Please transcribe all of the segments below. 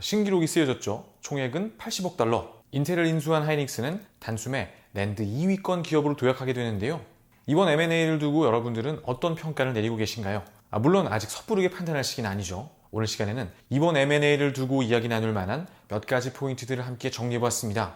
신기록이 쓰여졌죠. 총액은 80억 달러. 인텔을 인수한 하이닉스는 단숨에 랜드 2위권 기업으로 도약하게 되는데요. 이번 M&A를 두고 여러분들은 어떤 평가를 내리고 계신가요? 아, 물론 아직 섣부르게 판단할 시기는 아니죠. 오늘 시간에는 이번 M&A를 두고 이야기 나눌 만한 몇 가지 포인트들을 함께 정리해보았습니다.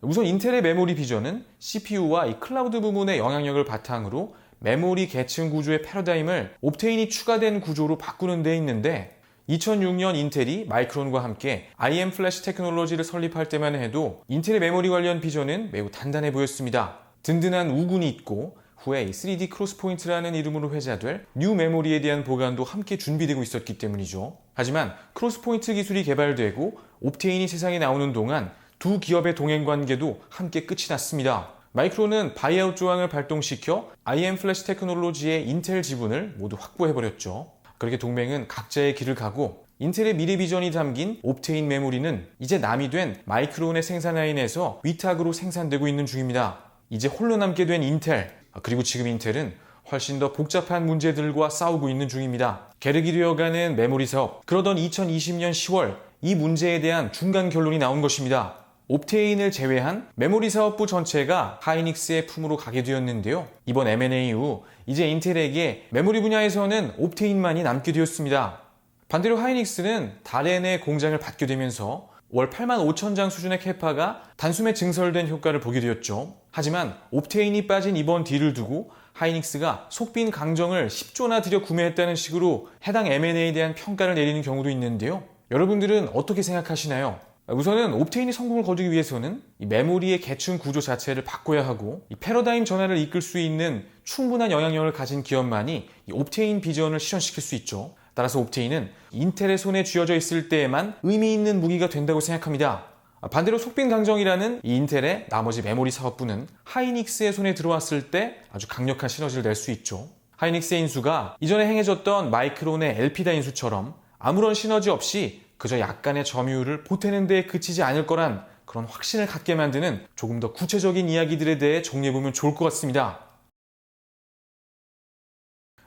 우선 인텔의 메모리 비전은 CPU와 이 클라우드 부분의 영향력을 바탕으로 메모리 계층 구조의 패러다임을 옵테인이 추가된 구조로 바꾸는 데 있는데 2006년 인텔이 마이크론과 함께 IM 플래시 테크놀로지를 설립할 때만 해도 인텔의 메모리 관련 비전은 매우 단단해 보였습니다. 든든한 우군이 있고 후에 3D 크로스 포인트라는 이름으로 회자될 뉴 메모리에 대한 보관도 함께 준비되고 있었기 때문이죠. 하지만 크로스 포인트 기술이 개발되고 옵테인이 세상에 나오는 동안 두 기업의 동행 관계도 함께 끝이 났습니다. 마이크론은 바이아웃 조항을 발동시켜 IM 플래시 테크놀로지의 인텔 지분을 모두 확보해버렸죠. 그렇게 동맹은 각자의 길을 가고 인텔의 미래 비전이 담긴 옵테인 메모리는 이제 남이 된 마이크론의 생산 라인에서 위탁으로 생산되고 있는 중입니다. 이제 홀로 남게 된 인텔, 그리고 지금 인텔은 훨씬 더 복잡한 문제들과 싸우고 있는 중입니다. 계륵이 되어가는 메모리 사업. 그러던 2020년 10월 이 문제에 대한 중간 결론이 나온 것입니다. 옵테인을 제외한 메모리 사업부 전체가 하이닉스의 품으로 가게 되었는데요. 이번 M&A 후 이제 인텔에게 메모리 분야에서는 옵테인만이 남게 되었습니다. 반대로 하이닉스는 다렌의 공장을 받게 되면서 월 8만 5천 장 수준의 캐파가 단숨에 증설된 효과를 보게 되었죠. 하지만 옵테인이 빠진 이번 딜을 두고 하이닉스가 속빈 강정을 10조나 들여 구매했다는 식으로 해당 M&A에 대한 평가를 내리는 경우도 있는데요. 여러분들은 어떻게 생각하시나요? 우선은 옵테인이 성공을 거두기 위해서는 이 메모리의 계층 구조 자체를 바꿔야 하고 이 패러다임 전환을 이끌 수 있는 충분한 영향력을 가진 기업만이 이 옵테인 비전을 실현시킬 수 있죠. 따라서 옵테인은 인텔의 손에 쥐어져 있을 때에만 의미 있는 무기가 된다고 생각합니다. 반대로 속빈 강정이라는 이 인텔의 나머지 메모리 사업부는 하이닉스의 손에 들어왔을 때 아주 강력한 시너지를 낼 수 있죠. 하이닉스의 인수가 이전에 행해졌던 마이크론의 엘피다 인수처럼 아무런 시너지 없이 그저 약간의 점유율을 보태는 데 그치지 않을 거란 그런 확신을 갖게 만드는 조금 더 구체적인 이야기들에 대해 정리해보면 좋을 것 같습니다.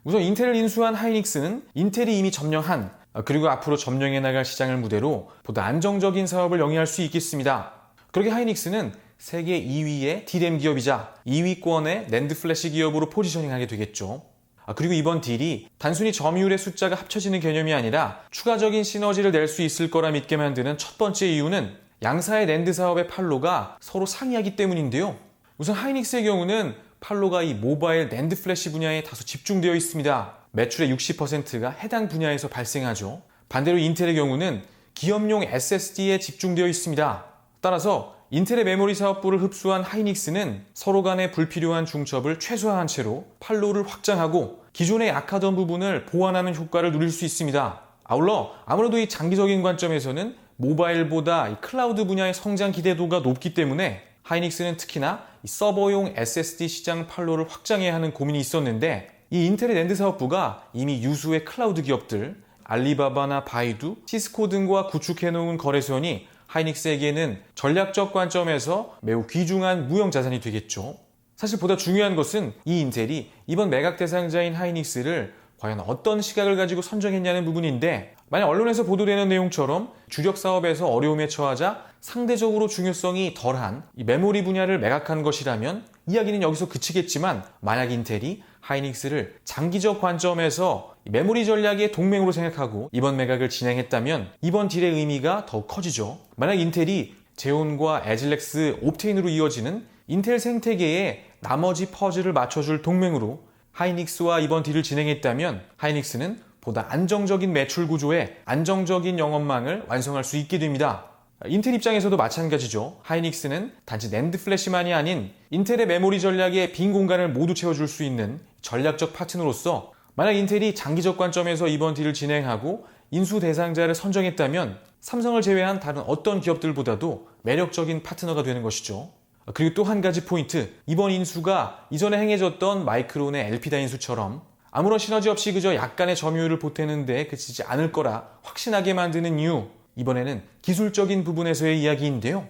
우선 인텔을 인수한 하이닉스는 인텔이 이미 점령한 그리고 앞으로 점령해 나갈 시장을 무대로 보다 안정적인 사업을 영위할 수 있겠습니다. 그렇게 하이닉스는 세계 2위의 D램 기업이자 2위권의 랜드 플래시 기업으로 포지셔닝하게 되겠죠. 아, 그리고 이번 딜이 단순히 점유율의 숫자가 합쳐지는 개념이 아니라 추가적인 시너지를 낼 수 있을 거라 믿게 만드는 첫 번째 이유는 양사의 랜드 사업의 판로가 서로 상이하기 때문인데요. 우선 하이닉스의 경우는 팔로가 이 모바일 랜드 플래시 분야에 다소 집중되어 있습니다. 매출의 60%가 해당 분야에서 발생하죠. 반대로 인텔의 경우는 기업용 SSD에 집중되어 있습니다. 따라서 인텔의 메모리 사업부를 흡수한 하이닉스는 서로 간의 불필요한 중첩을 최소화한 채로 팔로를 확장하고 기존에 약하던 부분을 보완하는 효과를 누릴 수 있습니다. 아울러 아무래도 이 장기적인 관점에서는 모바일보다 이 클라우드 분야의 성장 기대도가 높기 때문에 하이닉스는 특히나 서버용 SSD 시장 판로를 확장해야 하는 고민이 있었는데 이 인텔의 랜드 사업부가 이미 유수의 클라우드 기업들 알리바바나 바이두, 시스코 등과 구축해놓은 거래선이 하이닉스에게는 전략적 관점에서 매우 귀중한 무형 자산이 되겠죠. 사실 보다 중요한 것은 이 인텔이 이번 매각 대상자인 하이닉스를 과연 어떤 시각을 가지고 선정했냐는 부분인데 만약 언론에서 보도되는 내용처럼 주력 사업에서 어려움에 처하자 상대적으로 중요성이 덜한 이 메모리 분야를 매각한 것이라면 이야기는 여기서 그치겠지만 만약 인텔이 하이닉스를 장기적 관점에서 메모리 전략의 동맹으로 생각하고 이번 매각을 진행했다면 이번 딜의 의미가 더 커지죠. 만약 인텔이 제온과 에즐렉스, 옵테인으로 이어지는 인텔 생태계의 나머지 퍼즐을 맞춰줄 동맹으로 하이닉스와 이번 딜을 진행했다면 하이닉스는 보다 안정적인 매출 구조에 안정적인 영업망을 완성할 수 있게 됩니다. 인텔 입장에서도 마찬가지죠. 하이닉스는 단지 낸드 플래시만이 아닌 인텔의 메모리 전략의 빈 공간을 모두 채워줄 수 있는 전략적 파트너로서 만약 인텔이 장기적 관점에서 이번 딜을 진행하고 인수 대상자를 선정했다면 삼성을 제외한 다른 어떤 기업들보다도 매력적인 파트너가 되는 것이죠. 그리고 또 한 가지 포인트. 이번 인수가 이전에 행해졌던 마이크론의 엘피다 인수처럼 아무런 시너지 없이 그저 약간의 점유율을 보태는데 그치지 않을 거라 확신하게 만드는 이유. 이번에는 기술적인 부분에서의 이야기인데요.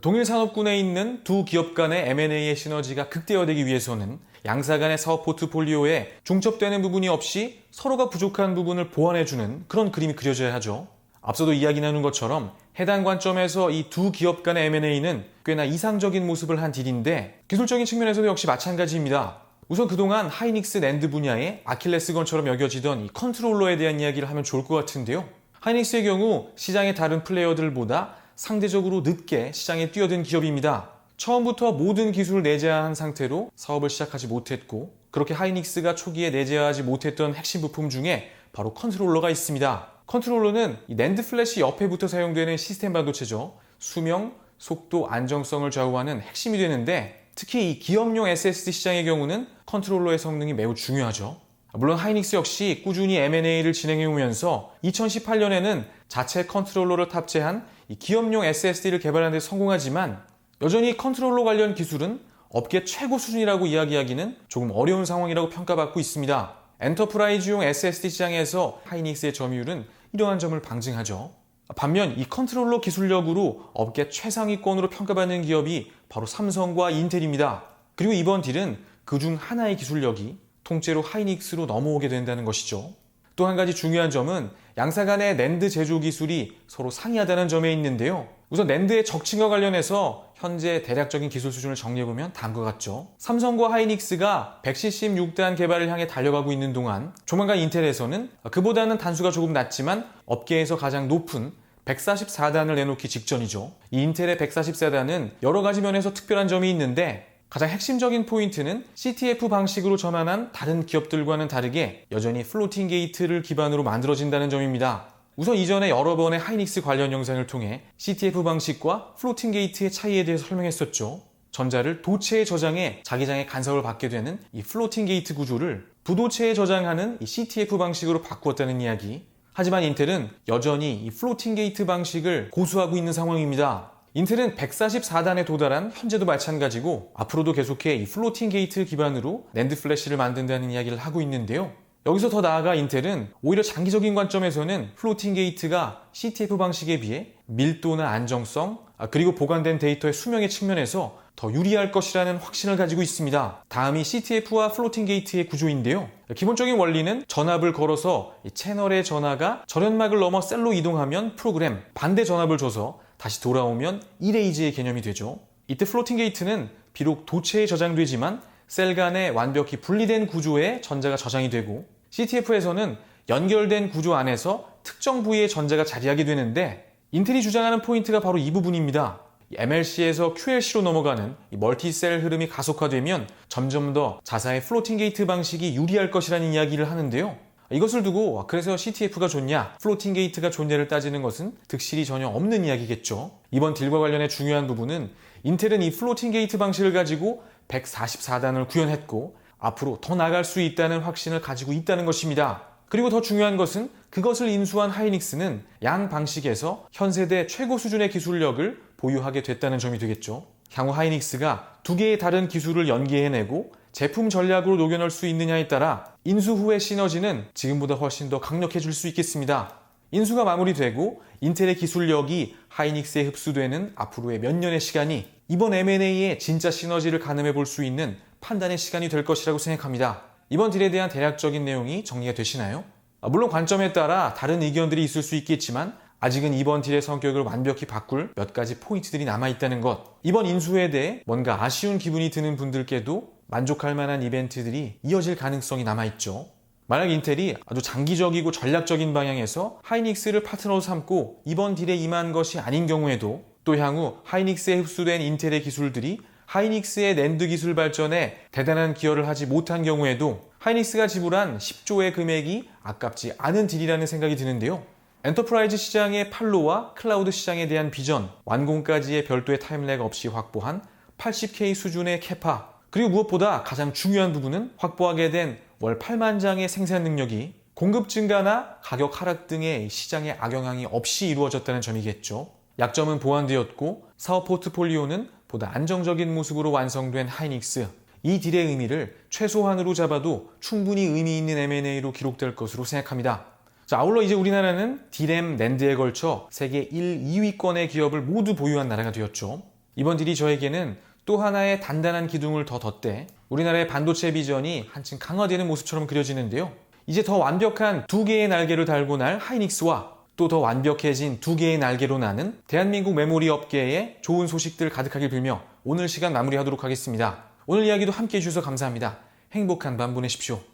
동일 산업군에 있는 두 기업 간의 M&A의 시너지가 극대화되기 위해서는 양사 간의 사업 포트폴리오에 중첩되는 부분이 없이 서로가 부족한 부분을 보완해주는 그런 그림이 그려져야 하죠. 앞서도 이야기 나눈 것처럼 해당 관점에서 이 두 기업 간의 M&A는 꽤나 이상적인 모습을 한 딜인데 기술적인 측면에서도 역시 마찬가지입니다. 우선 그동안 하이닉스 랜드 분야의 아킬레스건처럼 여겨지던 이 컨트롤러에 대한 이야기를 하면 좋을 것 같은데요. 하이닉스의 경우 시장의 다른 플레이어들보다 상대적으로 늦게 시장에 뛰어든 기업입니다. 처음부터 모든 기술을 내재화한 상태로 사업을 시작하지 못했고 그렇게 하이닉스가 초기에 내재화하지 못했던 핵심 부품 중에 바로 컨트롤러가 있습니다. 컨트롤러는 이 낸드 플래시 옆에 붙어 사용되는 시스템 반도체죠. 수명, 속도, 안정성을 좌우하는 핵심이 되는데 특히 이 기업용 SSD 시장의 경우는 컨트롤러의 성능이 매우 중요하죠. 물론 하이닉스 역시 꾸준히 M&A를 진행해 오면서 2018년에는 자체 컨트롤러를 탑재한 이 기업용 SSD를 개발하는 데 성공하지만 여전히 컨트롤러 관련 기술은 업계 최고 수준이라고 이야기하기는 조금 어려운 상황이라고 평가받고 있습니다. 엔터프라이즈용 SSD 시장에서 하이닉스의 점유율은 이러한 점을 방증하죠. 반면 이 컨트롤러 기술력으로 업계 최상위권으로 평가받는 기업이 바로 삼성과 인텔입니다. 그리고 이번 딜은 그 중 하나의 기술력이 통째로 하이닉스로 넘어오게 된다는 것이죠. 또 한 가지 중요한 점은 양사 간의 낸드 제조 기술이 서로 상이하다는 점에 있는데요. 우선 낸드의 적층과 관련해서 현재 대략적인 기술 수준을 정리해보면 다음과 같죠. 삼성과 하이닉스가 176단 개발을 향해 달려가고 있는 동안 조만간 인텔에서는 그보다는 단수가 조금 낮지만 업계에서 가장 높은 144단을 내놓기 직전이죠. 이 인텔의 144단은 여러 가지 면에서 특별한 점이 있는데 가장 핵심적인 포인트는 CTF 방식으로 전환한 다른 기업들과는 다르게 여전히 플로팅 게이트를 기반으로 만들어진다는 점입니다. 우선 이전에 여러 번의 하이닉스 관련 영상을 통해 CTF 방식과 플로팅 게이트의 차이에 대해서 설명했었죠. 전자를 도체에 저장해 자기장의 간섭을 받게 되는 이 플로팅 게이트 구조를 부도체에 저장하는 이 CTF 방식으로 바꾸었다는 이야기. 하지만 인텔은 여전히 이 플로팅 게이트 방식을 고수하고 있는 상황입니다. 인텔은 144단에 도달한 현재도 마찬가지고 앞으로도 계속해 이 플로팅 게이트 기반으로 랜드 플래시를 만든다는 이야기를 하고 있는데요. 여기서 더 나아가 인텔은 오히려 장기적인 관점에서는 플로팅 게이트가 CTF 방식에 비해 밀도나 안정성 아, 그리고 보관된 데이터의 수명의 측면에서 더 유리할 것이라는 확신을 가지고 있습니다. 다음이 CTF와 플로팅 게이트의 구조인데요. 기본적인 원리는 전압을 걸어서 채널의 전하가 절연막을 넘어 셀로 이동하면 프로그램, 반대 전압을 줘서 다시 돌아오면 이레이즈의 개념이 되죠. 이때 플로팅 게이트는 비록 도체에 저장되지만 셀 간에 완벽히 분리된 구조에 전자가 저장이 되고 CTF에서는 연결된 구조 안에서 특정 부위의 전자가 자리하게 되는데 인텔이 주장하는 포인트가 바로 이 부분입니다. MLC에서 QLC로 넘어가는 멀티셀 흐름이 가속화되면 점점 더 자사의 플로팅 게이트 방식이 유리할 것이라는 이야기를 하는데요. 이것을 두고 그래서 CTF가 좋냐, 플로팅 게이트가 좋냐를 따지는 것은 득실이 전혀 없는 이야기겠죠. 이번 딜과 관련해 중요한 부분은 인텔은 이 플로팅 게이트 방식을 가지고 144단을 구현했고 앞으로 더 나갈 수 있다는 확신을 가지고 있다는 것입니다. 그리고 더 중요한 것은 그것을 인수한 하이닉스는 양 방식에서 현세대 최고 수준의 기술력을 보유하게 됐다는 점이 되겠죠. 향후 하이닉스가 두 개의 다른 기술을 연계해내고 제품 전략으로 녹여낼 수 있느냐에 따라 인수 후의 시너지는 지금보다 훨씬 더 강력해질 수 있겠습니다. 인수가 마무리되고 인텔의 기술력이 하이닉스에 흡수되는 앞으로의 몇 년의 시간이 이번 M&A의 진짜 시너지를 가늠해 볼 수 있는 판단의 시간이 될 것이라고 생각합니다. 이번 딜에 대한 대략적인 내용이 정리가 되시나요? 아, 물론 관점에 따라 다른 의견들이 있을 수 있겠지만 아직은 이번 딜의 성격을 완벽히 바꿀 몇 가지 포인트들이 남아있다는 것. 이번 인수에 대해 뭔가 아쉬운 기분이 드는 분들께도 만족할 만한 이벤트들이 이어질 가능성이 남아있죠. 만약 인텔이 아주 장기적이고 전략적인 방향에서 하이닉스를 파트너로 삼고 이번 딜에 임한 것이 아닌 경우에도 또 향후 하이닉스에 흡수된 인텔의 기술들이 하이닉스의 랜드 기술 발전에 대단한 기여를 하지 못한 경우에도 하이닉스가 지불한 10조의 금액이 아깝지 않은 딜이라는 생각이 드는데요. 엔터프라이즈 시장의 팔로와 클라우드 시장에 대한 비전, 완공까지의 별도의 타임렉 없이 확보한 80K 수준의 캐파, 그리고 무엇보다 가장 중요한 부분은 확보하게 된 월 8만 장의 생산 능력이 공급 증가나 가격 하락 등의 시장의 악영향이 없이 이루어졌다는 점이겠죠. 약점은 보완되었고 사업 포트폴리오는 보다 안정적인 모습으로 완성된 하이닉스. 이 딜의 의미를 최소한으로 잡아도 충분히 의미 있는 M&A로 기록될 것으로 생각합니다. 자, 아울러 이제 우리나라는 디램 랜드에 걸쳐 세계 1, 2위권의 기업을 모두 보유한 나라가 되었죠. 이번 딜이 저에게는 또 하나의 단단한 기둥을 더 덧대 우리나라의 반도체 비전이 한층 강화되는 모습처럼 그려지는데요. 이제 더 완벽한 두 개의 날개를 달고 날 하이닉스와 또 더 완벽해진 두 개의 날개로 나는 대한민국 메모리 업계에 좋은 소식들 가득하길 빌며 오늘 시간 마무리하도록 하겠습니다. 오늘 이야기도 함께 해주셔서 감사합니다. 행복한 밤 보내십시오.